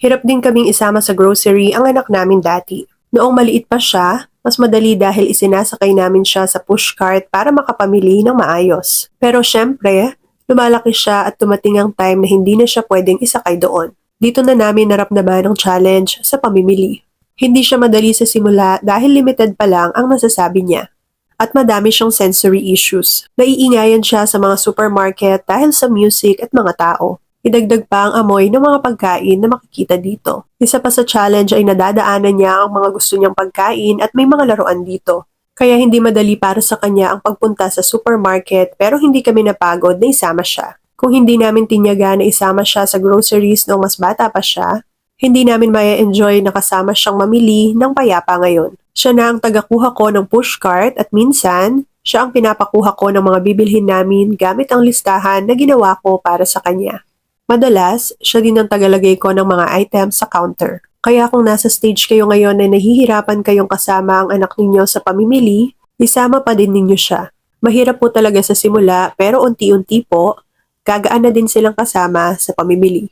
Hirap din kaming isama sa grocery ang anak namin dati. Noong maliit pa siya, mas madali dahil isinasakay namin siya sa pushcart para makapamili ng maayos. Pero syempre, lumalaki siya at tumating ang time na hindi na siya pwedeng isakay doon. Dito na namin naramdaman ang challenge sa pamimili. Hindi siya madali sa simula dahil limited pa lang ang masasabi niya. At madami siyang sensory issues. Naiingayan siya sa mga supermarket dahil sa music at mga tao. Idagdag pa ang amoy ng mga pagkain na makikita dito. Isa pa sa challenge ay nadadaanan niya ang mga gusto niyang pagkain at may mga laruan dito. Kaya hindi madali para sa kanya ang pagpunta sa supermarket pero hindi kami napagod na isama siya. Kung hindi namin tinyaga na isama siya sa groceries noong mas bata pa siya, hindi namin maya enjoy na kasama siyang mamili ng payapa ngayon. Siya na ang tagakuha ko ng pushcart at minsan, siya ang pinapakuha ko ng mga bibilhin namin gamit ang listahan na ginawa ko para sa kanya. Madalas, siya din ang tagalagay ko ng mga items sa counter. Kaya kung nasa stage kayo ngayon na nahihirapan kayong kasama ang anak ninyo sa pamimili, isama pa din ninyo siya. Mahirap po talaga sa simula pero unti-unti po, gagaan na din silang kasama sa pamimili.